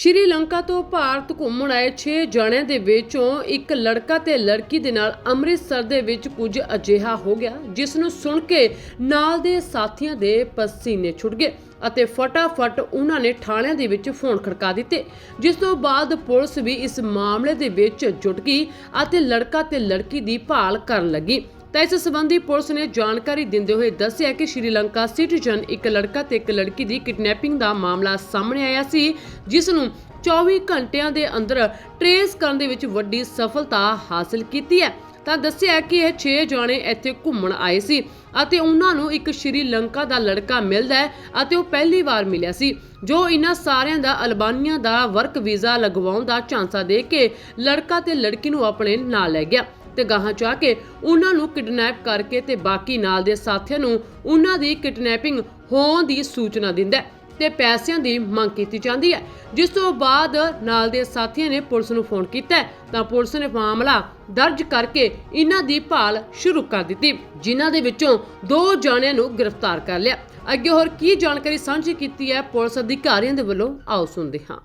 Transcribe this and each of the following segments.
ਸ਼੍ਰੀਲੰਕਾ ਤੋਂ ਭਾਰਤ ਘੁੰਮਣ ਆਏ 6 ਜਣਿਆਂ ਦੇ ਵਿੱਚੋਂ ਇੱਕ ਲੜਕਾ ਤੇ ਲੜਕੀ ਦੇ ਨਾਲ ਅੰਮ੍ਰਿਤਸਰ ਦੇ ਵਿੱਚ ਕੁਝ ਅਜਿਹਾ ਹੋ ਗਿਆ, ਜਿਸ ਨੂੰ ਸੁਣ ਕੇ ਨਾਲ ਦੇ ਸਾਥੀਆਂ ਦੇ ਪਸੀਨੇ ਛੁੱਟ ਗਏ ਅਤੇ ਫਟਾਫਟ ਉਹਨਾਂ ਨੇ ਥਾਣਿਆਂ ਦੇ ਵਿੱਚ ਫੋਨ ਖੜਕਾ ਦਿੱਤੇ, ਜਿਸ ਤੋਂ ਬਾਅਦ ਪੁਲਿਸ ਵੀ ਇਸ ਮਾਮਲੇ ਦੇ ਵਿੱਚ ਜੁਟ ਗਈ ਅਤੇ ਲੜਕਾ ਤੇ ਲੜਕੀ ਦੀ ਭਾਲ ਕਰਨ ਲੱਗੀ। ਤਾਂ ਇਸ ਸੰਬੰਧੀ ਪੁਲਿਸ ਨੇ ਜਾਣਕਾਰੀ ਦਿੰਦੇ ਹੋਏ ਦੱਸਿਆ ਕਿ ਸ਼੍ਰੀਲੰਕਾ ਸਿਟੀਜ਼ਨ ਇੱਕ ਲੜਕਾ ਤੇ ਇੱਕ ਲੜਕੀ ਦੀ ਕਿਡਨੈਪਿੰਗ ਦਾ ਮਾਮਲਾ ਸਾਹਮਣੇ ਆਇਆ ਸੀ, ਜਿਸ ਨੂੰ 24 ਘੰਟਿਆਂ ਦੇ ਅੰਦਰ ਟਰੇਸ ਕਰਨ ਦੇ ਵਿੱਚ ਵੱਡੀ ਸਫਲਤਾ ਹਾਸਲ ਕੀਤੀ ਹੈ। ਤਾਂ ਦੱਸਿਆ ਕਿ ਇਹ 6 ਜਾਣੇ ਇੱਥੇ ਘੁੰਮਣ ਆਏ ਸੀ ਅਤੇ ਉਹਨਾਂ ਨੂੰ ਇੱਕ ਸ਼੍ਰੀਲੰਕਾ ਦਾ ਲੜਕਾ ਮਿਲਦਾ ਹੈ ਅਤੇ ਉਹ ਪਹਿਲੀ ਵਾਰ ਮਿਲਿਆ ਸੀ, ਜੋ ਇਹਨਾਂ ਸਾਰਿਆਂ ਦਾ ਅਲਬਾਨੀਆ ਦਾ ਵਰਕ ਵੀਜ਼ਾ ਲਗਵਾਉਣ ਦਾ ਝਾਂਸਾ ਦੇ ਕੇ ਲੜਕਾ ਤੇ ਲੜਕੀ ਨੂੰ ਆਪਣੇ ਨਾਲ ਲੈ ਗਿਆ। ਤੇ ਗਾਹਾਂ ਜਾ ਕੇ ਉਹਨਾਂ ਨੂੰ ਕਿਡਨੈਪ ਕਰਕੇ ਤੇ ਬਾਕੀ ਨਾਲ ਦੇ ਸਾਥੀਆਂ ਨੂੰ ਉਹਨਾਂ ਦੀ ਕਿਡਨੈਪਿੰਗ ਹੋਣ ਦੀ ਸੂਚਨਾ ਦਿੰਦਾ ਹੈ ਤੇ ਪੈਸਿਆਂ ਦੀ ਮੰਗ ਕੀਤੀ ਜਾਂਦੀ ਹੈ। ਜਿਸ ਤੋਂ ਬਾਅਦ ਨਾਲ ਦੇ ਸਾਥੀਆਂ ਨੇ ਪੁਲਿਸ ਨੂੰ ਫੋਨ ਕੀਤਾ ਤਾਂ ਪੁਲਿਸ ਨੇ ਮਾਮਲਾ ਦਰਜ ਕਰਕੇ ਇਹਨਾਂ ਦੀ ਭਾਲ ਸ਼ੁਰੂ ਕਰ ਦਿੱਤੀ। ਜਿਨ੍ਹਾਂ ਦੇ ਵਿੱਚੋਂ ਦੋ ਜਾਣਿਆਂ ਨੂੰ ਗ੍ਰਿਫਤਾਰ ਕਰ ਲਿਆ। ਅੱਗੇ ਹੋਰ ਕੀ ਜਾਣਕਾਰੀ ਸਾਂਝੀ ਕੀਤੀ ਹੈ, ਪੁਲਿਸ ਅਧਿਕਾਰੀਆਂ ਦੇ ਵੱਲੋਂ ਆਓ ਸੁਣਦੇ ਹਾਂ।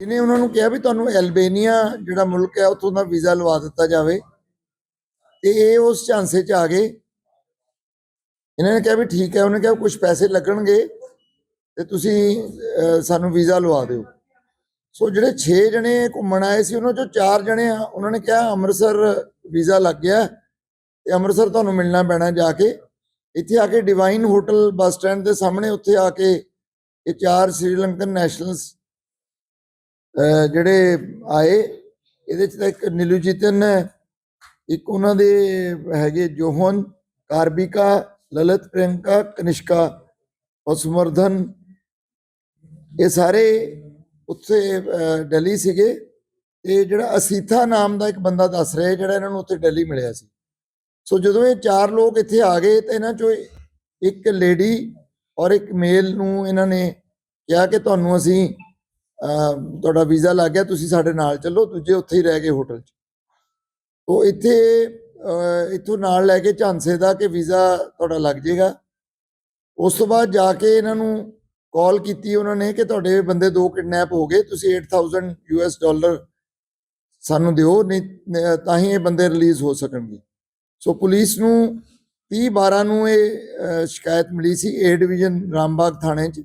ਇਹਨੇ ਉਹਨਾਂ ਨੂੰ ਕਿਹਾ ਵੀ ਤੁਹਾਨੂੰ ਐਲਬੇਨੀਆ ਜਿਹੜਾ ਮੁਲਕ ਹੈ, ਉੱਥੋਂ ਦਾ ਵੀਜ਼ਾ ਲਵਾ ਦਿੱਤਾ ਜਾਵੇ। ਤੇ ਇਹ ਉਸ ਝਾਂਸੇ 'ਚ ਆ ਗਏ। ਇਹਨਾਂ ਨੇ ਕਿਹਾ ਵੀ ਠੀਕ ਹੈ, ਉਹਨੇ ਕਿਹਾ ਕੁਝ ਪੈਸੇ ਲੱਗਣਗੇ ਤੇ ਤੁਸੀਂ ਸਾਨੂੰ ਵੀਜ਼ਾ ਲਵਾ ਦਿਓ। ਸੋ ਜਿਹੜੇ 6 ਜਣੇ ਘੁੰਮਣ ਆਏ ਸੀ, ਉਹਨਾਂ ਚੋਂ 4 ਜਣੇ ਆ, ਉਹਨਾਂ ਨੇ ਕਿਹਾ ਅੰਮ੍ਰਿਤਸਰ ਵੀਜ਼ਾ ਲੱਗ ਗਿਆ ਤੇ ਅੰਮ੍ਰਿਤਸਰ ਤੁਹਾਨੂੰ ਮਿਲਣਾ ਪੈਣਾ ਜਾ ਕੇ। ਇੱਥੇ ਆ ਕੇ ਡਿਵਾਈਨ ਹੋਟਲ ਬੱਸ ਸਟੈਂਡ ਦੇ ਸਾਹਮਣੇ, ਉੱਥੇ ਆ ਕੇ ਇਹ ਚਾਰ ਸ੍ਰੀਲੰਕਨ ਨੈਸ਼ਨਲਸ ਜਿਹੜੇ ਆਏ, ਇਹਦੇ ਚ ਤਾਂ ਇੱਕ ਨਿਲੂਜੀਤਨ ਹੈ ਇੱਕ ਉਹਨਾਂ ਦੇ ਹੈਗੇ ਜੋਹਨ ਕਾਰਬਿਕਾ ਲਲਿਤ ਪ੍ਰਿਯੰਕਾ ਕਨਿਸ਼ਕਾ ਔਰ ਸਮਰਧਨ ਇਹ ਸਾਰੇ ਉੱਥੇ ਅਹ, ਦਿੱਲੀ ਸੀਗੇ। ਤੇ ਜਿਹੜਾ ਅਸੀਥਾ ਨਾਮ ਦਾ ਇੱਕ ਬੰਦਾ ਦੱਸ ਰਿਹਾ ਜਿਹੜਾ ਇਹਨਾਂ ਨੂੰ ਉੱਥੇ ਦਿੱਲੀ ਮਿਲਿਆ ਸੀ। ਸੋ ਜਦੋਂ ਇਹ ਚਾਰ ਲੋਕ ਇੱਥੇ ਆ ਗਏ ਤਾਂ ਇਹਨਾਂ ਚੋਂ ਇੱਕ ਲੇਡੀ ਔਰ ਇੱਕ ਮੇਲ ਨੂੰ ਇਹਨਾਂ ਨੇ ਕਿਹਾ ਕਿ ਤੁਹਾਨੂੰ ਅਸੀਂ ਤੁਹਾਡਾ ਵੀਜ਼ਾ ਲੱਗ ਗਿਆ ਤੁਸੀਂ ਸਾਡੇ ਨਾਲ ਚੱਲੋ ਦੂਜੇ ਉੱਥੇ ਹੀ ਰਹਿ ਗਏ ਹੋਟਲ 'ਚ। ਉਹ ਇੱਥੇ, ਅਹ, ਇੱਥੋਂ ਨਾਲ ਲੈ ਕੇ ਝਾਂਸੇ ਦਾ ਕਿ ਵੀਜ਼ਾ ਤੁਹਾਡਾ ਲੱਗ ਜਾਏਗਾ। ਉਸ ਤੋਂ ਬਾਅਦ ਜਾ ਕੇ ਇਹਨਾਂ ਨੂੰ ਕਾਲ ਕੀਤੀ ਉਹਨਾਂ ਨੇ ਕਿ ਤੁਹਾਡੇ ਬੰਦੇ ਦੋ ਕਿਡਨੈਪ ਹੋ ਗਏ, ਤੁਸੀਂ 8000 ਯੂਐਸ ਡਾਲਰ ਸਾਨੂੰ ਦਿਓ, ਨਹੀਂ ਤਾਂ ਹੀ ਇਹ ਬੰਦੇ ਰਿਲੀਜ਼ ਹੋ ਸਕਣਗੇ। ਸੋ ਪੁਲਿਸ ਨੂੰ 30 12 ਨੂੰ ਇਹ ਸ਼ਿਕਾਇਤ ਮਿਲੀ ਸੀ ਏ ਡਿਵੀਜ਼ਨ ਰਾਮਬਾਗ ਥਾਣੇ 'ਚ।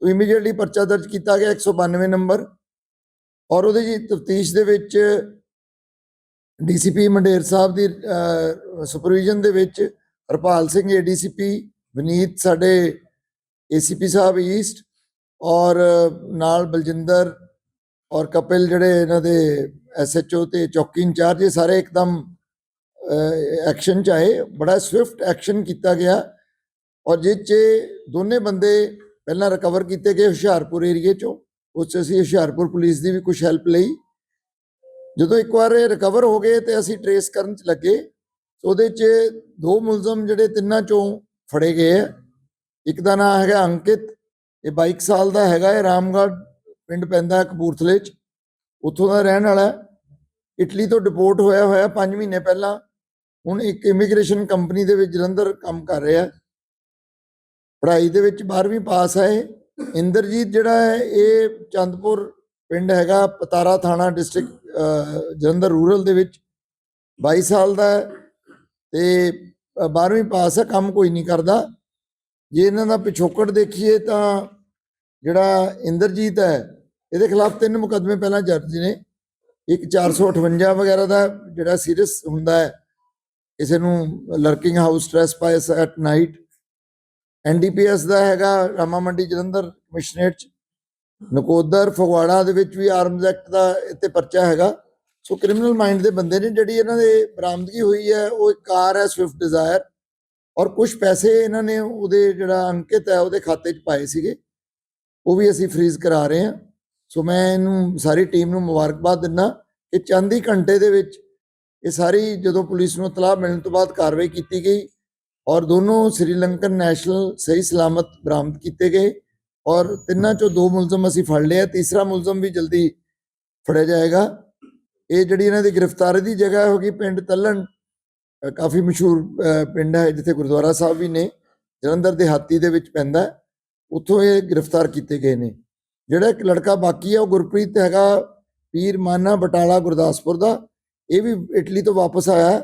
ਤੋਂ ਇਮੀਡੀਏਟਲੀ ਪਰਚਾ ਦਰਜ ਕੀਤਾ ਗਿਆ 192 ਨੰਬਰ। ਔਰ ਉਹਦੇ ਜੀ ਤਫਤੀਸ਼ ਦੇ ਵਿੱਚ ਡੀਸੀਪੀ ਮੰਡੇਰ ਸਾਹਿਬ ਦੀ ਸੁਪਰਵੀਜ਼ਨ ਦੇ ਵਿੱਚ ਹਰਪਾਲ ਸਿੰਘ ਏਡੀਸੀਪੀ ਵਿਨੀਤ ਸਾਡੇ ਏਸੀਪੀ ਸਾਹਿਬ ਈਸਟ ਔਰ ਨਾਲ ਬਲਜਿੰਦਰ ਔਰ ਕਪਿਲ ਜਿਹੜੇ ਇਹਨਾਂ ਦੇ ਐਸਐਚਓ ਤੇ ਚੌਕੀ ਇੰਚਾਰਜ, ਇਹ ਸਾਰੇ ਇੱਕਦਮ ਐਕਸ਼ਨ ਚ ਆਏ। ਬੜਾ ਸਵਿਫਟ ਐਕਸ਼ਨ ਕੀਤਾ ਗਿਆ ਔਰ ਜਿਸ 'ਚ ਦੋਨੇ ਬੰਦੇ ਪਹਿਲਾਂ ਰਿਕਵਰ ਕੀਤੇ ਗਏ ਹੁਸ਼ਿਆਰਪੁਰ ਏਰੀਏ ਚੋਂ। ਉਸ 'ਚ ਅਸੀਂ ਹੁਸ਼ਿਆਰਪੁਰ ਪੁਲਿਸ ਦੀ ਵੀ ਕੁਝ ਹੈਲਪ ਲਈ। ਜਦੋਂ ਇੱਕ ਵਾਰ ਇਹ ਰਿਕਵਰ ਹੋ ਗਏ ਤੇ ਅਸੀਂ ਟਰੇਸ ਕਰਨ ਚ ਲੱਗੇ ਉਹਦੇ 'ਚ ਦੋ ਮੁਲਜ਼ਮ ਜਿਹੜੇ ਤਿੰਨਾਂ ਚੋਂ ਫੜੇ ਗਏ ਆ। ਇੱਕ ਦਾ ਨਾਮ ਹੈਗਾ ਅੰਕਿਤ, ਇਹ 22 ਸਾਲ ਦਾ ਹੈਗਾ, ਇਹ ਰਾਮਗੜ੍ਹ ਪਿੰਡ ਪੈਂਦਾ ਕਪੂਰਥਲੇ 'ਚ, ਉੱਥੋਂ ਦਾ ਰਹਿਣ ਵਾਲਾ। ਇਟਲੀ ਤੋਂ ਡਿਪੋਰਟ ਹੋਇਆ ਹੋਇਆ 5 ਮਹੀਨੇ ਪਹਿਲਾਂ, ਹੁਣ ਇੱਕ ਇਮੀਗ੍ਰੇਸ਼ਨ ਕੰਪਨੀ ਦੇ ਵਿੱਚ ਜਲੰਧਰ ਕੰਮ ਕਰ ਰਿਹਾ। ਪੜ੍ਹਾਈ ਦੇ ਵਿੱਚ 12ਵੀਂ ਪਾਸ ਹੈ ਇੰਦਰਜੀਤ ਜਿਹੜਾ ਹੈ, ਇਹ ਚੰਦਪੁਰ ਪਿੰਡ ਹੈਗਾ ਪਤਾਰਾ ਥਾਣਾ ਡਿਸਟ੍ਰਿਕਟ ਜਲੰਧਰ ਰੂਰਲ ਦੇ ਵਿੱਚ 22 ਸਾਲ ਦਾ ਹੈ ਤੇ 12ਵੀਂ ਪਾਸ ਹੈ, ਕੰਮ ਕੋਈ ਨਹੀਂ ਕਰਦਾ। ਜੇ ਇਹਨਾਂ ਦਾ ਪਿਛੋਕੜ ਦੇਖੀਏ ਤਾਂ ਜਿਹੜਾ ਇੰਦਰਜੀਤ ਹੈ, ਇਹਦੇ ਖਿਲਾਫ ਤਿੰਨ ਮੁਕੱਦਮੇ ਪਹਿਲਾਂ ਦਰਜ ਨੇ। ਇੱਕ 458 ਵਗੈਰਾ ਦਾ ਜਿਹੜਾ ਸੀਰੀਅਸ ਹੁੰਦਾ ਹੈ, ਕਿਸੇ ਨੂੰ lurking house trespass at night. NDPS ਦਾ ਹੈਗਾ ਰਾਮਾ ਮੰਡੀ ਜਲੰਧਰ ਕਮਿਸ਼ਨਰੇਟ ਚ। ਨਕੋਦਰ ਫਗਵਾੜਾ ਦੇ ਵਿੱਚ ਵੀ ਆਰਮਜ਼ ਐਕਟ ਦਾ ਇੱਥੇ ਪਰਚਾ ਹੈਗਾ। ਸੋ ਕ੍ਰਿਮੀਨਲ ਮਾਈਂਡ ਦੇ ਬੰਦੇ ਨੇ ਜਿਹੜੀ ਇਹਨਾਂ ਦੇ ਬਰਾਮਦਗੀ ਹੋਈ ਹੈ, ਉਹ ਇੱਕ ਕਾਰ ਹੈ ਸਵਿਫਟ ਡਿਜ਼ਾਇਰ ਔਰ ਕੁਝ ਪੈਸੇ ਇਹਨਾਂ ਨੇ ਉਹਦੇ ਜਿਹੜਾ ਅੰਕਿਤ ਹੈ, ਉਹਦੇ ਖਾਤੇ 'ਚ ਪਾਏ ਸੀਗੇ। ਉਹ ਵੀ ਅਸੀਂ ਫ੍ਰੀਜ਼ ਕਰਾ ਰਹੇ ਹਾਂ। ਸੋ ਮੈਂ ਇਹਨੂੰ, ਸਾਰੀ ਟੀਮ ਨੂੰ ਮੁਬਾਰਕਬਾਦ ਦਿੰਦਾ ਕਿ ਚੰਦ ਹੀ ਘੰਟੇ ਦੇ ਵਿੱਚ ਇਹ ਸਾਰੀ ਜਦੋਂ ਪੁਲਿਸ ਨੂੰ ਤਲਾਹ ਮਿਲਣ ਤੋਂ ਬਾਅਦ ਕਾਰਵਾਈ ਕੀਤੀ ਗਈ ਔਰ ਦੋਨੋਂ ਸ੍ਰੀਲੰਕਨ ਨੈਸ਼ਨਲ ਸਹੀ ਸਲਾਮਤ ਬਰਾਮਦ ਕੀਤੇ ਗਏ। ਔਰ ਤਿੰਨਾਂ ਚੋਂ ਦੋ ਮੁਲਜ਼ਮ ਅਸੀਂ ਫੜ ਲਿਆ ਤੀਸਰਾ ਮੁਲਜ਼ਮ ਵੀ ਜਲਦੀ ਫੜਿਆ ਜਾਏਗਾ। ਇਹ ਜਿਹੜੀ ਇਹਨਾਂ ਦੀ ਗ੍ਰਿਫਤਾਰੀ ਦੀ ਜਗ੍ਹਾ ਹੋਗੀ ਪਿੰਡ ਤੱਲਣ ਕਾਫੀ ਮਸ਼ਹੂਰ ਪਿੰਡ ਹੈ ਜਿੱਥੇ ਗੁਰਦੁਆਰਾ ਸਾਹਿਬ ਵੀ ਨੇ, ਜਲੰਧਰ ਦੇ ਹਾਤੀ ਦੇ ਵਿੱਚ ਪੈਂਦਾ ਉੱਥੋਂ ਇਹ ਗ੍ਰਿਫਤਾਰ ਕੀਤੇ ਗਏ ਨੇ। ਜਿਹੜਾ ਇੱਕ ਲੜਕਾ ਬਾਕੀ ਹੈ ਉਹ ਗੁਰਪ੍ਰੀਤ ਹੈਗਾ, ਪੀਰ ਮਾਨਾ ਬਟਾਲਾ ਗੁਰਦਾਸਪੁਰ ਦਾ। ਇਹ ਵੀ ਇਟਲੀ ਤੋਂ ਵਾਪਸ ਆਇਆ,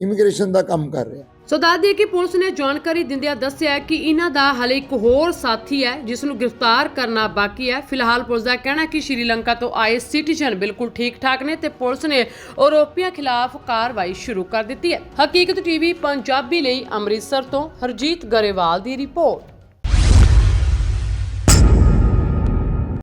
ਇਮੀਗ੍ਰੇਸ਼ਨ ਦਾ ਕੰਮ ਕਰ ਰਿਹਾ। ਸੋ ਦੱਸ ਦਈਏ ਕਿ ਪੁਲਿਸ ਨੇ ਜਾਣਕਾਰੀ ਦਿੰਦਿਆਂ ਦੱਸਿਆ ਕਿ ਇਹਨਾਂ ਦਾ ਹਲੇ ਇੱਕ ਹੋਰ ਸਾਥੀ ਹੈ, ਜਿਸ ਨੂੰ ਗ੍ਰਿਫਤਾਰ ਕਰਨਾ ਬਾਕੀ ਹੈ। ਫਿਲਹਾਲ ਪੁਲਿਸ ਦਾ ਕਹਿਣਾ ਕਿ ਸ਼੍ਰੀਲੰਕਾ ਤੋਂ ਆਏ ਸਿਟੀਜ਼ਨ ਬਿਲਕੁਲ ਠੀਕ ਠਾਕ ਨੇ ਤੇ ਪੁਲਿਸ ਨੇ ਆਰੋਪੀਆਂ ਖਿਲਾਫ ਕਾਰਵਾਈ ਸ਼ੁਰੂ ਕਰ ਦਿੱਤੀ ਹੈ। ਹਕੀਕਤ ਟੀਵੀ, ਪੰਜਾਬੀ ਲਈ ਅੰਮ੍ਰਿਤਸਰ ਤੋਂ ਹਰਜੀਤ ਗਰੇਵਾਲ ਦੀ ਰਿਪੋਰਟ।